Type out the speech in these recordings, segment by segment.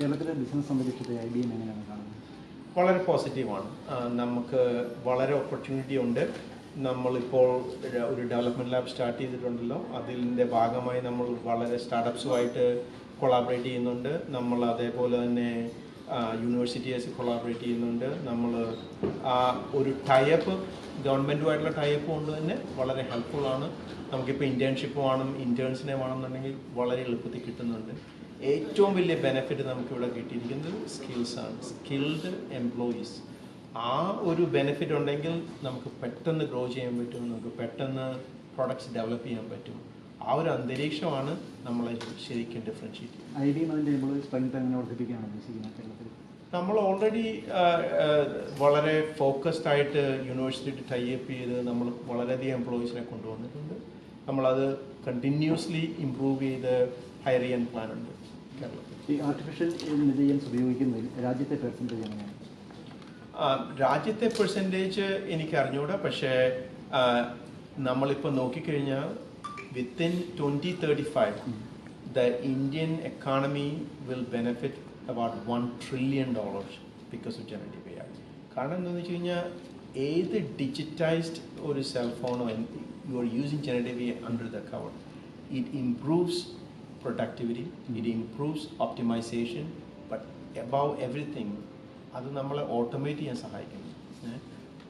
കേരളത്തിലെ ബിസിനസ് അന്തരീക്ഷത്തെ I B M എങ്ങനെയാണ് കാണുന്നത്? വളരെ പോസിറ്റീവാണ് നമുക്ക് വളരെ ഓപ്പർച്യൂണിറ്റി ഉണ്ട്. നമ്മളിപ്പോൾ ഒരു- ഡെവലപ്മെന്റ് ലാബ് സ്റ്റാർട്ട് ചെയ്തിട്ടുണ്ടല്ലോ. അതിന്റെ ഭാഗമായി നമ്മൾ വളരെ സ്റ്റാർട്ടപ്സുമായിട്ട് കൊളാബറേറ്റ് ചെയ്യുന്നുണ്ട്. നമ്മൾ അതേപോലെ തന്നെ യൂണിവേഴ്സിറ്റീസ് കൊളാബറേറ്റ് ചെയ്യുന്നുണ്ട്. നമ്മൾ ആ ഒരു ടൈപ്പ് ഗവൺമെന്റുമായിട്ടുള്ള ടൈപ്പ് കൊണ്ട് തന്നെ വളരെ ഹെൽപ്ഫുൾ ആണ്. നമുക്കിപ്പോൾ ഇന്റേൺഷിപ്പ് വേണം ഇന്റേൺസിനെ വേണമെന്നുണ്ടെങ്കിൽ വളരെ എളുപ്പത്തിൽ കിട്ടുന്നുണ്ട്. ഏറ്റവും വലിയ ബെനിഫിറ്റ് നമുക്കിവിടെ കിട്ടിയിരിക്കുന്നത് സ്കിൽസാണ് സ്കിൽഡ് എംപ്ലോയീസ് ആ ഒരു ബെനിഫിറ്റ് ഉണ്ടെങ്കിൽ നമുക്ക് പെട്ടെന്ന് ഗ്രോ ചെയ്യാൻ പറ്റും നമുക്ക് പെട്ടെന്ന് പ്രൊഡക്ട്സ് ഡെവലപ്പ് ചെയ്യാൻ പറ്റും. ആ ഒരു അന്തരീക്ഷമാണ് നമ്മളെ ശരിക്കും ഡിഫറൻഷ്യേറ്റ് നമ്മൾ ഓൾറെഡി വളരെ ഫോക്കസ്ഡ് ആയിട്ട് യൂണിവേഴ്സിറ്റി ടൈപ്പ് ചെയ്ത് നമ്മൾ വളരെയധികം എംപ്ലോയീസിനെ കൊണ്ടുവന്നിട്ടുണ്ട്. നമ്മളത് കണ്ടിന്യൂസ്ലി ഇമ്പ്രൂവ് ചെയ്ത് ഹയർ ചെയ്യാൻ പ്ലാൻ ഉണ്ട് കേരളത്തിൽ. ഈ ആർട്ടിഫിഷ്യൽ ഇന്റലിജൻസ് ഉപയോഗിക്കുന്നതിൽ രാജ്യത്തെ പെർസെന്റേജ് എങ്ങനെയാണ്? രാജ്യത്തെ പെർസെന്റേജ് എനിക്ക് അറിഞ്ഞുകൂടാ പക്ഷേ നമ്മളിപ്പോൾ നോക്കിക്കഴിഞ്ഞാൽ within twenty thirty five the Indian economy will benefit about one trillion dollars because of generative A കാരണം എന്താണെന്ന് വെച്ച് കഴിഞ്ഞാൽ ഏത് ഡിജിറ്റൈസ്ഡ് ഒരു സെൽഫോണോ you are using generative A under the cover it improves productivity it improves optimization, but above everything, അത് നമ്മളെ automate ചെയ്യാൻ സഹായിക്കുന്നു.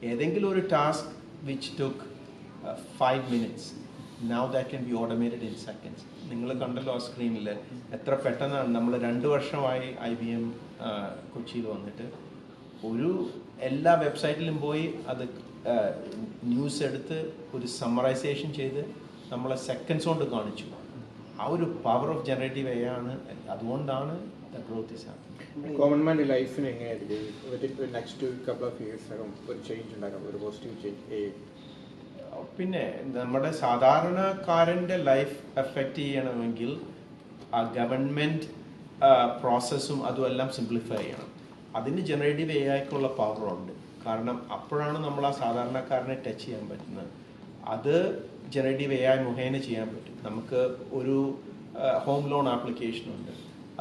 ഏതെങ്കിലും ഒരു task which took five minutes now that can be automated in seconds നിങ്ങൾ കണ്ടല്ലോ ആ സ്ക്രീനിൽ എത്ര പെട്ടെന്നാണ് നമ്മൾ രണ്ട് വർഷമായി ഐ ബി എം കൊച്ചിയിൽ വന്നിട്ട്. ഒരു എല്ലാ വെബ്സൈറ്റിലും പോയി അത് ന്യൂസ് എടുത്ത് ഒരു സമ്മറൈസേഷൻ ചെയ്ത് നമ്മളെ സെക്കൻഡ്സ് കൊണ്ട് കാണിച്ചു. ആ ഒരു പവർ ഓഫ് ജനറേറ്റീവ് എ ആണ്. അതുകൊണ്ടാണ് ഗ്രോത്ത് ഇസ് ഹാപ്പനിങ് കോമൺ മാന്റെ ലൈഫിന് എങ്ങനെയായിരിക്കും? നെക്സ്റ്റ് കപ്പിൾ ഓഫ് ഇയേഴ്സിനകം ഒരു ചേഞ്ച് ഉണ്ടാക്കാം ഒരു പോസിറ്റീവ് ചേഞ്ച് പിന്നെ നമ്മുടെ സാധാരണക്കാരന്റെ ലൈഫ് എഫക്റ്റ് ചെയ്യണമെങ്കിൽ ആ ഗവൺമെന്റ് പ്രോസസ്സും അതും എല്ലാം സിംപ്ലിഫൈ ചെയ്യണം. അതിന് ജനറേറ്റീവ് എ ആയിക്കുള്ള പവറുണ്ട് കാരണം അപ്പോഴാണ് നമ്മൾ ആ സാധാരണക്കാരനെ ടച്ച് ചെയ്യാൻ പറ്റുന്നത്. അത് ജനറേറ്റീവ് എ ആയി മുഖേന ചെയ്യാൻ പറ്റും. നമുക്ക് ഒരു ഹോം ലോൺ ആപ്ലിക്കേഷൻ ഉണ്ട്.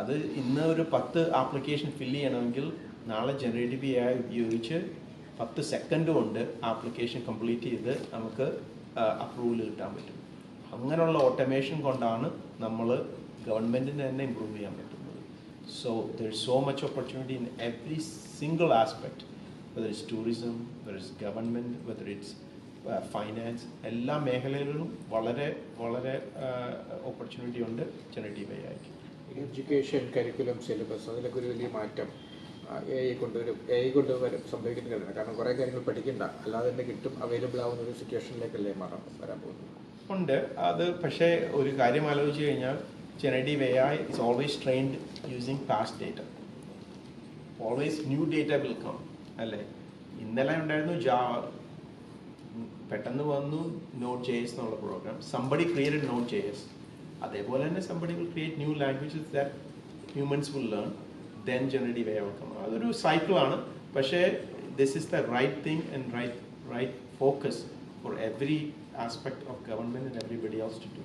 അത് ഇന്ന് ഒരു പത്ത് ആപ്ലിക്കേഷൻ ഫില്ല് ചെയ്യണമെങ്കിൽ നാളെ ജനറേറ്റീവ് എ ആയി ഉപയോഗിച്ച് പത്ത് സെക്കൻഡ് കൊണ്ട് ആപ്ലിക്കേഷൻ കംപ്ലീറ്റ് ചെയ്ത് നമുക്ക് അപ്രൂവൽ കിട്ടാൻ പറ്റും. അങ്ങനെയുള്ള ഓട്ടോമേഷൻ കൊണ്ടാണ് നമ്മൾ ഗവൺമെന്റിന് തന്നെ ഇമ്പ്രൂവ് ചെയ്യാൻ പറ്റുന്നത്. So there so much opportunity in every single aspect whether it's tourism whether it's government whether it's finance എല്ലാ മേഖലകളിലും വളരെ വളരെ ഓപ്പർച്യൂണിറ്റി ഉണ്ട് ജനറേറ്റീവ് എ ഐക്ക് എഡ്യൂക്കേഷൻ കരിക്കുലം സിലബസ് അതിലൊക്കെ ഒരു വലിയ മാറ്റം എ ഐ കൊണ്ടുവരും എ ഐ കൊണ്ടുവരും സംഭവിക്കുന്ന കാരണം കുറേ കാര്യങ്ങൾ പഠിക്കണ്ട. അല്ലാതെ തന്നെ കിട്ടും അവൈലബിൾ ആവുന്ന ഒരു സിറ്റുവേഷനിലേക്കല്ലേ മാറാൻ വരാൻ പോകുന്നത്. ഉണ്ട്. അത് പക്ഷേ ഒരു കാര്യം ആലോചിച്ച് കഴിഞ്ഞാൽ generative A I is always trained using past data always new data will come അല്ലേ? ഇന്നലെ ഉണ്ടായിരുന്നു ജാവ പെട്ടെന്ന് വന്നു നോട്ട് എസ് എന്നുള്ള program somebody created notes അതേപോലെ തന്നെ somebody will create new languages that humans will learn then generative A outcome അതൊരു സൈക്കിളാണ് പക്ഷേ this is the right thing and right right focus for every aspect of government and everybody else to do.